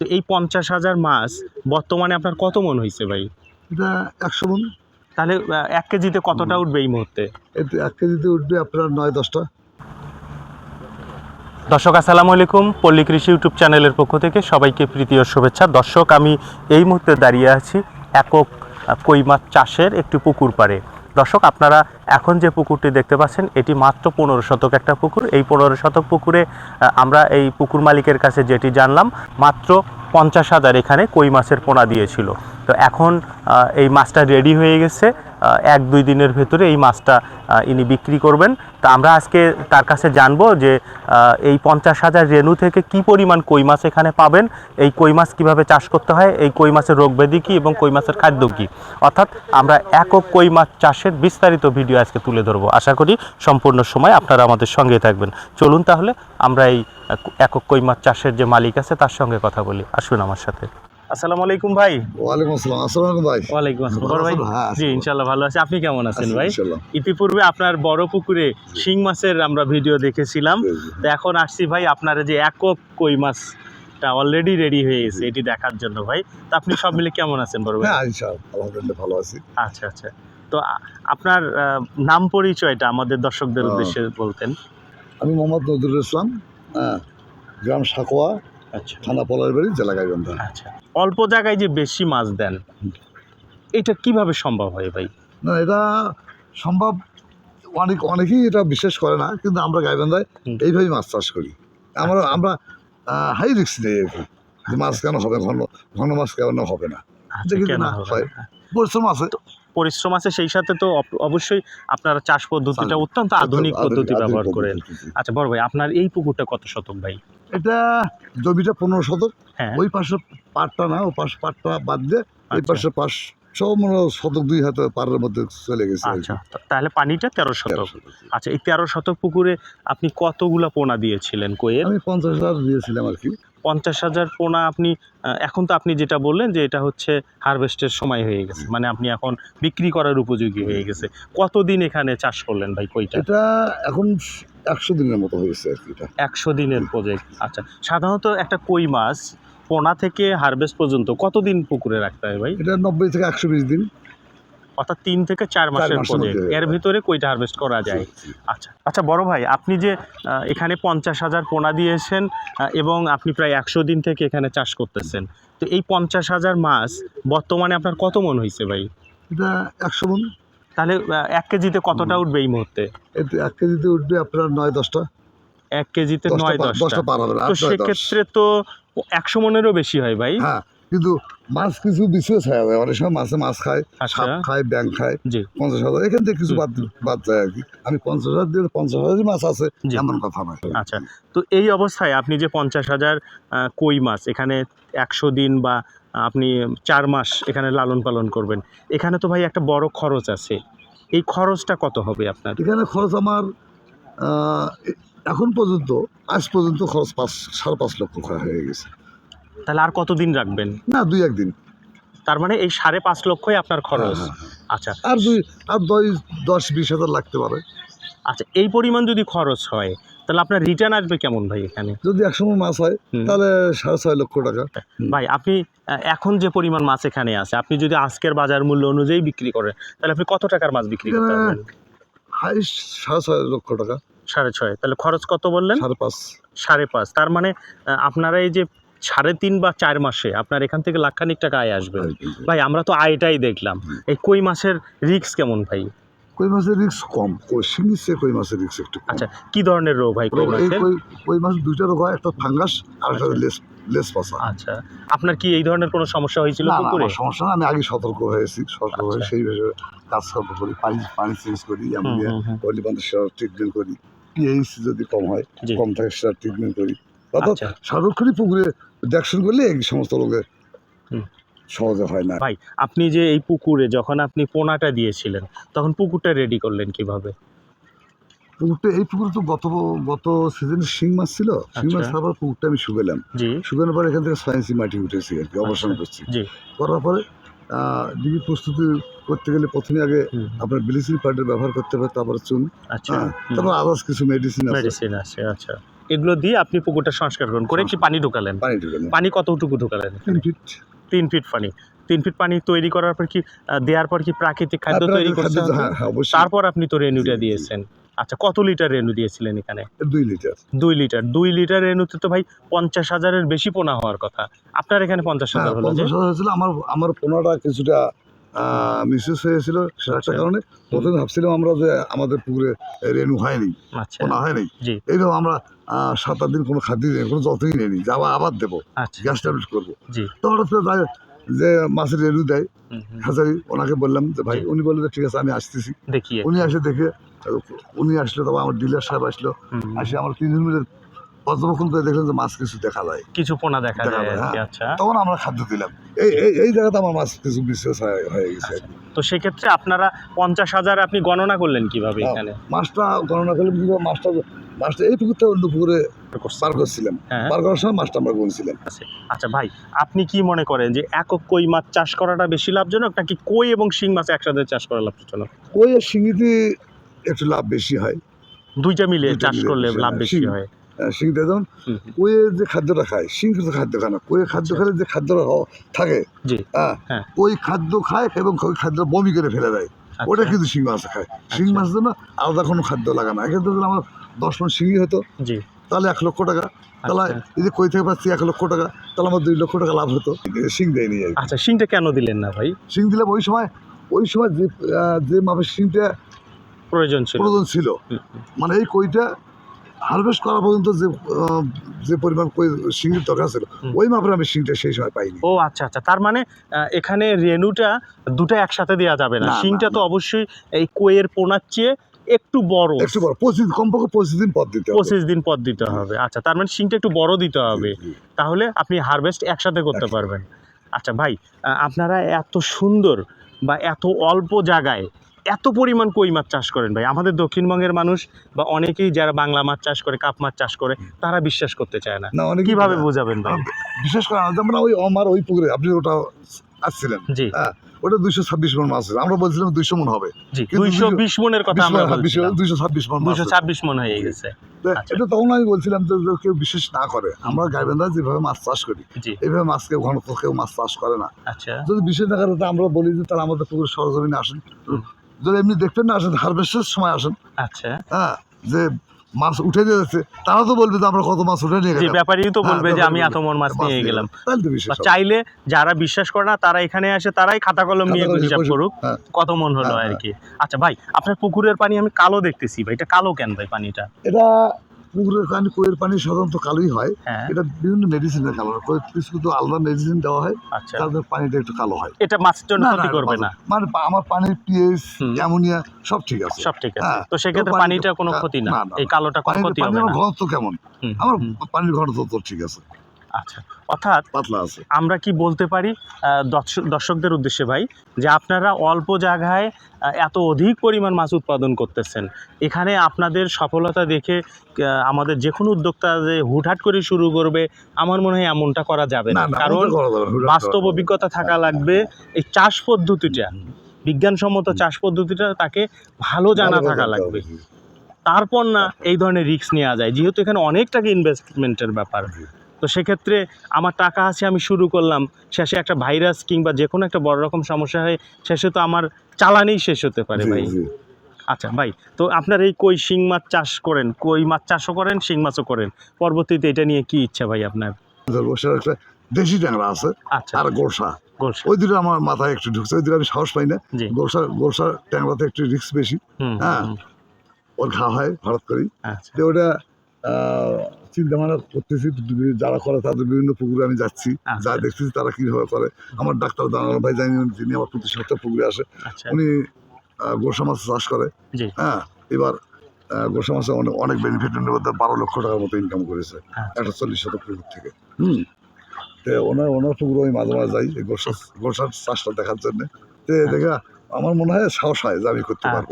তো এই পঞ্চাশ হাজার মাছ বর্তমানে আপনার কত মন হয়েছে ভাই? এটা একশো মন। তাহলে এক কেজিতে কতটা উঠবে এই মুহূর্তে? এক কেজিতে উঠবে আপনার নয় দশটা। দর্শক আসসালামু আলাইকুম। পল্লী কৃষি ইউটিউব চ্যানেলের পক্ষ থেকে সবাইকে প্রীতি ও শুভেচ্ছা। দর্শক আমি এই মুহূর্তে দাঁড়িয়ে আছি একক কই মাছ চাষের একটি পুকুর পাড়ে। দর্শক, আপনারা এখন যে পুকুরটি দেখতে পাচ্ছেন, এটি মাত্র পনেরো শতক একটা পুকুর। এই পনেরো শতক পুকুরে আমরা এই পুকুর মালিকের কাছে যেটি জানলাম, মাত্র পঞ্চাশ হাজার এখানে কই মাছের পোনা দিয়েছিল। তো এখন এই মাছটা রেডি হয়ে গেছে। এক দুই দিনের ভেতরে এই মাছটা ইনি বিক্রি করবেন। তা আমরা আজকে তার কাছে জানব যে এই পঞ্চাশ হাজার রেণু থেকে কি পরিমাণ কই মাছ এখানে পাবেন, এই কই মাছ কীভাবে চাষ করতে হয়, এই কই মাছের রোগব্যাধি কী এবং কই মাছের খাদ্য কী। অর্থাৎ আমরা একক কই মাছ চাষের বিস্তারিত ভিডিও আজকে তুলে ধরবো। আশা করি সম্পূর্ণ সময় আপনারা আমাদের সঙ্গে থাকবেন। চলুন তাহলে, আমরা এই একক কই মাছ চাষের যে মালিক আছে, তার সঙ্গে কথা বলি। আসুন আমার সাথে। আসসালামু আলাইকুম ভাই। ওয়ালাইকুম আসসালাম। আসসালাম আলাইকুম ভাই। ওয়ালাইকুম আসসালাম। ভাই হ্যাঁ, জি আছি। ইনশাল্লাহ ভালো আছি। আপনি কেমন আছেন ভাই? ইতিপূর্বে আপনার বড় পুকুরে শিং মাছের আমরা ভিডিও দেখেছিলাম। তো এখন আসছি ভাই আপনার যে একক কই মাছ মাছটা অলরেডি রেডি হয়ে গেছে এটি দেখার জন্য ভাই। তো আপনি সব মিলে কেমন আছেন বড় ভাই? হ্যাঁ আলহামদুলিল্লাহ ভালো আছি। আচ্ছা আচ্ছা। তো আপনার নাম পরিচয়টা আমাদের দর্শকদের উদ্দেশ্যে বলতেন। আমি মোহাম্মদ নজরুল ইসলাম হ্যাঁ গ্রাম সাকোয়া আচ্ছা। থানা পলারবাড়ি জেলা গাইবান্ধা। আচ্ছা। অল্প জায়গায় যে বেশি মাছ দেন এটা কীভাবে সম্ভব হয় ভাই? না এটা সম্ভব অনেক অনেকেই এটা বিশ্বাস করে না কিন্তু আমরা গাইবান্ধায় এইভাবেই মাছ চাষ করি। আমরা আমরা হাই রিক্স নেই আর কি। যে মাছ কেন হবে ঘন ঘন মাছ কেন হবে না। আচ্ছা, দেখি না, হবে হয়। না? পরিশ্রম আছে পরিশ্রম আছে সেই সাথে তো অবশ্যই আপনারা চাষ পদ্ধতিটা অত্যন্ত আধুনিক পদ্ধতি ব্যবহার করেন। আচ্ছা বড় ভাই আপনার এই পুকুরটা কত শতক ভাই? এটা জমিটা পনেরো শতক। হ্যাঁ। ওই পাশে পাটটা না ওই পাশ পাটটা বাদ দিয়ে ওই আচ্ছা। পাশে হয় শতক দুই হাতে পাড়ের মধ্যে চলে গেছে আচ্ছা তাহলে পানিটা তেরো শতক। আচ্ছা এই তেরো শতক পুকুরে আপনি কতগুলা পোনা দিয়েছিলেন কোয়েল? আমি পঞ্চাশ হাজার দিয়েছিলাম আর কি। পঞ্চাশ হাজার পোনা আপনি এখন তো আপনি যেটা বললেন যে এটা হচ্ছে হারভেস্টের সময় হয়ে গেছে। মানে আপনি এখন বিক্রি করার উপযোগী হয়ে গেছে। কতদিন এখানে চাষ করলেন ভাই কইটা? এটা এখন একশো দিনের মতো হয়েছে আর কি এটা। একশো দিনের প্রজেক্ট আচ্ছা। সাধারণত একটা কই মাছ পোনা থেকে হারভেস্ট পর্যন্ত কতদিন পুকুরে রাখতে হয় ভাই? এটা নব্বই থেকে একশো বিশ দিন। অর্থাৎ তিন থেকে চার মাসের মধ্যে। এর ভিতরে কইটা হারভেস্ট করা যায়? আচ্ছা আচ্ছা বড় ভাই আপনি যে এখানে পঞ্চাশ হাজার পোনা দিয়েছেন এবং আপনি প্রায় একশো দিন থেকে এখানে চাষ করতেছেন। তো এই পঞ্চাশ হাজার মাছ বর্তমানে আপনার কত মন হয়েছে ভাই? এটা একশো মন। তাহলে এক কেজিতে কতটা উঠবে এই মুহূর্তে? এক কেজিতে উঠবে আপনার নয় দশটা। এক কেজিতে নয় দশটা। তো। সেক্ষেত্রে তো একশো মনেরও বেশি হয় ভাই। হ্যাঁ কিন্তু মাছ কিছু বিছিয়ে ছায়া যায়। অনেক সময় মাছে মাছ খায় আচ্ছা। সাপ খায় ব্যাং খায়। পঞ্চাশ হাজার এখান থেকে কিছু বাদ বাদ যায় আর কি। আমি পঞ্চাশ হাজার দিয়ে পঞ্চাশ হাজারই মাছ আছে এমন কথা নয়। আচ্ছা। তো এই অবস্থায় আপনি যে পঞ্চাশ হাজার কই মাছ এখানে একশো দিন বা আপনি চার মাস এখানে লালন পালন করবেন এখানে তো ভাই একটা বড় খরচ আছে। এই খরচটা কত হবে আপনার? এখানে খরচ আমার এখন পর্যন্ত আজ পর্যন্ত খরচ পাঁচ সাড়ে পাঁচ লক্ষ হয়ে গেছে। তাহলে আর কতদিন রাখবেন? না দুই একদিন। তার মানে এই সাড়ে পাঁচ লক্ষই আপনার খরচ? হ্যাঁ, হ্যাঁ। আচ্ছা। আর দুই আর দশ দশ বিশ হাজার লাগতে পারে। আচ্ছা এই পরিমাণ যদি খরচ হয় তাহলে আপনার রিটার্ন আসবে কেমন ভাই এখানে? যদি একশো মণ মাছ হয় তাহলে সাড়ে ছয় লক্ষ টাকা। ভাই আপনি এখন যে পরিমাণ মাছ এখানে আছে আপনি যদি আজকের বাজার মূল্য অনুযায়ী বিক্রি করেন তাহলে আপনি কত টাকার মাছ বিক্রি করতে পারবেন? সাড়ে ছয় লক্ষ টাকা। সাড়ে ছয়। তাহলে খরচ কত বললেন? সাড়ে পাঁচ। সাড়ে পাঁচ। তার মানে আপনারা এই যে সাড়ে তিন বা চার মাসে আপনার এখান থেকে লাখখানিক টাকা আয় আসবে। ভাই আমরা তো আয়টাই দেখলাম। এই কই মাছের রিক্স কেমন ভাই? কই মাছের রিক্স কম। শিঙির চেয়ে কই মাছের রিক্স একটু আচ্ছা কি ধরনের রোগ ভাই কই মাছের কই মাছ দুইটা রোগ হয় একটা ফাঙ্গাস আর একটা লেস লেস পাসা। আচ্ছা আপনার কি এই ধরনের কোনো সমস্যা হয়েছিল পুকুরে? সমস্যা না আমি আগে সতর্ক হয়েছি সতর্ক হয়ে আচ্ছা। সেই বিষয়ে কাজ কর্ম করি পানি পানি চেঞ্জ করি হুম, অ্যামোনিয়া হুম, হুম। সেটা ট্রিটমেন্ট করি। পিএইচ যদি কম হয় কম থাকে সেটা ট্রিটমেন্ট করি। অর্থাৎ আচ্ছা। সার্বক্ষণিক পুকুরে দেখশন করলে এই সমস্ত লোকের। সহজে হয় না। ভাই আপনি যে এই পুকুরে যখন আপনি পোনাটা দিয়েছিলেন তখন পুকুরটা রেডি করলেন কীভাবে? পুকুরটা এই পুকুরে তো গত গত সিজনে শিং মাছ ছিল। শিং মাছ আচ্ছা। খাবার পুকুরটা আমি শুকালাম শুকানোর পরে এখান থেকে ইঞ্চি মাটি উঠেছি আর কি অবসান আচ্ছা। করছি। জি। করার পরে ডিগ্রি প্রস্তুতি করতে গেলে প্রথমে আগে আপনার ব্লিচিং পাউডার ব্যবহার করতে হবে তারপরে চুন। আচ্ছা। হ্যাঁ তারপর আদার্স কিছু মেডিসিন আছে। মেডিসিন আছে আচ্ছা। এগুলো দিয়ে আপনি পুকুরটা সংস্কার করুন। করে কি পানি ঢুকালেন? পানি ঢুকে না। পানি কতটুকু ঢুকালেন? তিন ফিট। পানি। তিন ফিট পানি তৈরি করার পর কি দেওয়ার পর কি প্রাকৃতিক খাদ্য তৈরি হবে? হ্যাঁ হ্যাঁ তারপর আপনি তো রেনুটা। দিয়েছেন। আচ্ছা কত লিটার রেনু দিয়েছিলেন এখানে? দুই লিটার। দুই লিটার। দুই লিটার রেনুতে তো ভাই পঞ্চাশ হাজারের বেশি পোনা হওয়ার কথা। আপনার এখানে পঞ্চাশ হ্যাঁ হাজার হলো যে? পঞ্চাশ হাজার হয়েছিল। আমার আমার পনেরোটা কিছুটা মিসেস হয়েছিল সেটা একটা আচ্ছা। কারণে প্রথমে ভাবছিলাম আমরা যে আমাদের পুকুরে রেনু হয়নি আচ্ছা। পোনা হয়নি। এইভাবে আমরা সাত আট দিন কোনো খাদ্য দিই কোনো যত্নই নেই যাব আবার দেবো আচ্ছা। গ্যাস ট্যাবলেট করব। তো হঠাৎ করে যে মাছের রেনু দেয়। হাজারি ওনাকে বললাম যে ভাই উনি বললেন ঠিক আছে আমি আসতেছি। উনি আসে দেখে উনি আসলো তারপর আমার ডিলার সাহেব আসলো। আসে আমার তিনজন মিলে পর্যবেক্ষণ করে দেখলেন যে মাছ কিছু দেখা যায়। কিছু পোনা দেখা যায় আর কি হ্যাঁ। আচ্ছা তখন আমরা খাদ্য দিলাম। এই এই এই জায়গাতে আমার মাছ কিছু বিশ্বাস হয়ে গেছে। তো সেক্ষেত্রে আপনারা পঞ্চাশ হাজার আপনি গণনা করলেন কীভাবে হ্যাঁ। এখানে? মাছটা গণনা করলাম কিন্তু মাছটা মাছটা এই পুকুরটা অন্য পুকুরে পার করছিলাম। হ্যাঁ। পার করার সময় মাছটা আমরা গুনছিলাম। আচ্ছা ভাই আপনি কি মনে করেন যে একক কই মাছ চাষ করাটা বেশি লাভজনক নাকি কই এবং শিং মাছ একসাথে চাষ করা লাভজনক? ওই শিঙিতে একটু লাভ বেশি হয়। দুইটা মিলে চাষ করলে লাভ বেশি হয়। যেমন হুম, হুম। যে খাদ্যটা খায় শিং কিন্তু খাদ্য খায় না ওই খাদ্য খেলে যে খাদ্যটা থাকে হ্যাঁ হ্যাঁ। ওই খাদ্য খায় এবং ওই খাদ্য বমি করে ফেলে দেয়। ওটা আচ্ছা, কিন্তু শিং মাছ খায়। শিং আচ্ছা। মাছের জন্য আলাদা কোনো খাদ্য লাগে না। এক্ষেত্রে যদি আমার দশ মন শিঙি হতো তাহলে এক লক্ষ টাকা। তাহলে আচ্ছা। এই যে কই থেকে পাচ্ছি এক লক্ষ টাকা তাহলে আমার দুই লক্ষ টাকা লাভ হতো। শিং দেয়নি। আচ্ছা শিংটা কেন দিলেন না ভাই? শিং দিলাম ওই সময় ওই সময় যে যে মাপের শিংটা প্রয়োজন ছিল। প্রয়োজন ছিল। মানে এই কইটা হারভেস্ট করা পর্যন্ত যে যে পরিমাণ শিংয়ের দরকার ছিল ওই মাপের আমি শিংটা সেই সময় পাইনি। ও আচ্ছা আচ্ছা। তার মানে এখানে রেনুটা দুটো একসাথে দেওয়া যাবে না। শিংটা তো অবশ্যই এই কোয়ের পোনার চেয়ে একটু বড়। একটু বড়। পঁচিশ কমপক্ষে পঁচিশ দিন পর দিতে হবে। পঁচিশ দিন পর দিতে হবে। আচ্ছা তার মানে শিংটা একটু বড় দিতে হবে। তাহলে আপনি হারভেস্ট একসাথে করতে পারবেন। আচ্ছা ভাই আপনারা এত সুন্দর বা এত অল্প জায়গায় এত পরিমাণ কই মাছ চাষ করেন ভাই? আমাদের দক্ষিণবঙ্গের মানুষ বা অনেকেই যারা বাংলা মাছ চাষ করে কাপ মাছ চাষ করে তারা বিশ্বাস করতে চায় না। কীভাবে বোঝাবেন ভাই? বিশেষ করে যেমন ওই আমার ওই পুকুরে আপনি ওটা আসছিলেন জি। হ্যাঁ ওটা দুইশো ছাব্বিশ মন মাছ আমরা বলছিলাম দুইশো মন হবে। দুইশো বিশ মনের কথা আমরা দুইশো ছাব্বিশ মন দুইশো ছাব্বিশ মন হয়ে গেছে। আচ্ছা। এটা তখন আমি বলছিলাম যে কেউ বিশ্বাস না করে আমরা গাইবেন্দা যেভাবে মাছ চাষ করি জি। এইভাবে মাছ কেউ ঘন কেউ মাছ চাষ করে না। আচ্ছা। যদি বিশ্বাস না করে আমরা বলি যে তারা আমাদের পুকুর সরজমিনে আসেন। যদি এমনি দেখতেন না আসেন হারভেস্টের সময় আসেন আচ্ছা। হ্যাঁ যে মাছ উঠে নিয়ে যাচ্ছে তারা তো বলবে যে আমরা কত মাছ উঠে নিয়ে গেলাম। ব্যাপারই তো হ্যাঁ, বলবে যে আমি এত মন মাছ নিয়ে গেলাম। চাইলে যারা বিশ্বাস করে না তারা এখানে আসে তারাই খাতা কলম নিয়ে হিসাব করুক হ্যাঁ। কত মন হলো হ্যাঁ, আর কি। আচ্ছা ভাই আপনার পুকুরের পানি আমি কালো দেখতেছি ভাই এটা কালো কেন ভাই পানিটা? এটা পুকুরের পানি কুয়ের পানি সাধারণত কালোই হয়। হ্যাঁ। এটা বিভিন্ন মেডিসিনের কালো হয়। কিছু কিছু আলাদা মেডিসিন দেওয়া হয় আচ্ছা। তাদের পানিটা একটু কালো হয়। এটা মাছের জন্য ক্ষতি করবে না। মানে আমার পানির পিএইচ অ্যামোনিয়া সব ঠিক আছে। সব ঠিক আছে। হ্যাঁ, তো সেক্ষেত্রে পানিটা কোনো ক্ষতি না। এই কালোটা কোনো ক্ষতি হবে না। ঘনত্ব কেমন? আমার পানির ঘনত্ব তো ঠিক আছে। আচ্ছা অর্থাৎ পাতলা আছে। আমরা কি বলতে পারি দর্শকদের উদ্দেশ্যে ভাই যে আপনারা অল্প জায়গায় এত অধিক পরিমাণ মাছ উৎপাদন করতেছেন এখানে আপনাদের সফলতা দেখে আমাদের যে কোনো উদ্যোক্তা যে হুটহাট করে শুরু করবে আমার মনে হয় এমনটা করা যাবে না। কারণ বাস্তব। অভিজ্ঞতা থাকা লাগবে এই চাষ পদ্ধতিটা বিজ্ঞানসম্মত চাষ পদ্ধতিটা তাকে ভালো জানা থাকা লাগবে। তারপর না এই ধরনের রিস্ক নেওয়া যায় যেহেতু এখানে অনেক টাকা ইনভেস্টমেন্টের ব্যাপার। তো সেক্ষেত্রে আমার টাকা আছে আমি শুরু করলাম। শেষে একটা ভাইরাস কিংবা যে কোনো একটা বড় রকম সমস্যা হয় শেষে তো আমার চালানেই শেষ হতে পারে ভাই। আচ্ছা ভাই তো আপনার এই কই শিং মাছ চাষ করেন? কই মাছ চাষও করেন শিং মাছও করেন? পরবর্তীতে এটা নিয়ে কি ইচ্ছা ভাই আপনার? দেশি ট্যাংরা আছে আচ্ছা। আর গোলসা ওই দুটো আমার মাথায় একটু ঢুকছে ওই দুটো আমি সাহস পাই না। গোলসা গোলসা ট্যাংরাতে একটু রিস্ক বেশি হ্যাঁ। ওর ঘা হয় হঠাৎ করেই। আচ্ছা। তো ওটা চিন্তা ভাবনা করতেছি যারা করে তাদের বিভিন্ন পুকুরে আমি যাচ্ছি আচ্ছা। যা দেখতেছি তারা কীভাবে করে। আমার ডাক্তার জানাল ভাই জানি যিনি আমার প্রতি সপ্তাহে পুকুরে আসে আচ্ছা। উনি গোসা মাছ চাষ করে। হ্যাঁ এবার গোসা মাছে অনেক অনেক বেনিফিট মধ্যে বারো লক্ষ টাকার মতো ইনকাম করেছে আচ্ছা। একটা চল্লিশ শতক পুকুর থেকে। হুম। তো ওনার ওনার পুকুরে আমি মাঝে মাঝে যাই গোসা গোসার চাষটা দেখার জন্য। তো দেখা আমার মনে হয় সাহস হয় যে আমি করতে পারব।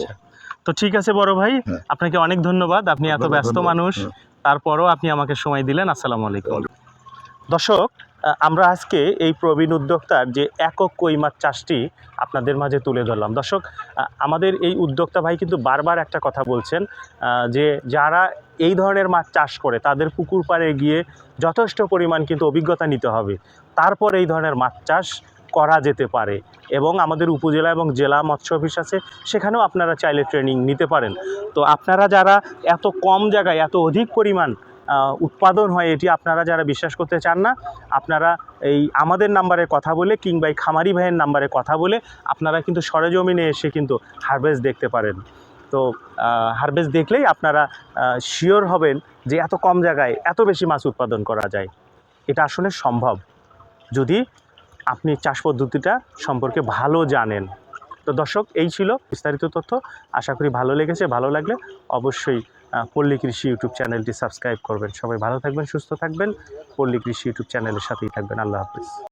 তো ঠিক আছে বড় ভাই হ্যাঁ। আপনাকে অনেক ধন্যবাদ আপনি এত ব্যস্ত মানুষ। হ্যাঁ। তারপরও আপনি আমাকে সময় দিলেন, আসসালামু আলাইকুম। দর্শক আমরা আজকে এই প্রবীণ উদ্যোক্তার যে একক কই মাছ চাষটি আপনাদের মাঝে তুলে ধরলাম। দর্শক আমাদের এই উদ্যোক্তা ভাই কিন্তু বারবার একটা কথা বলছেন যে যারা এই ধরনের মাছ চাষ করে, তাদের পুকুর পাড়ে গিয়ে যথেষ্ট পরিমাণ কিন্তু অভিজ্ঞতা নিতে হবে। তারপর এই ধরনের মাছ চাষ করা যেতে পারে এবং আমাদের উপজেলা এবং জেলা মৎস্য অফিস আছে, সেখানেও আপনারা চাইলে ট্রেনিং নিতে পারেন। তো আপনারা যারা এত কম জায়গায়, এত অধিক পরিমাণ উৎপাদন হয়, এটি আপনারা যারা বিশ্বাস করতে চান না, আপনারা এই আমাদের নাম্বারে কথা বলে কিংবা এই খামারি ভাইয়ের নাম্বারে কথা বলে আপনারা কিন্তু সরেজমিনে এসে কিন্তু হারভেস্ট দেখতে পারেন। তো হারভেস্ট দেখলেই আপনারা শিওর হবেন যে এত কম জায়গায় এত বেশি মাছ উৎপাদন করা যায়। এটা আসলে সম্ভব। যদি আপনি চাষ পদ্ধতিটা সম্পর্কে ভালো জানেন। তো দর্শক, এই ছিল বিস্তারিত তথ্য। আশা করি ভালো লেগেছে, ভালো লাগলে অবশ্যই পল্লী কৃষি ইউটিউব চ্যানেলটি সাবস্ক্রাইব করবেন। সবাই ভালো থাকবেন, সুস্থ থাকবেন। পল্লী কৃষি ইউটিউব চ্যানেলের সাথেই থাকবেন। আল্লাহ হাফিজ।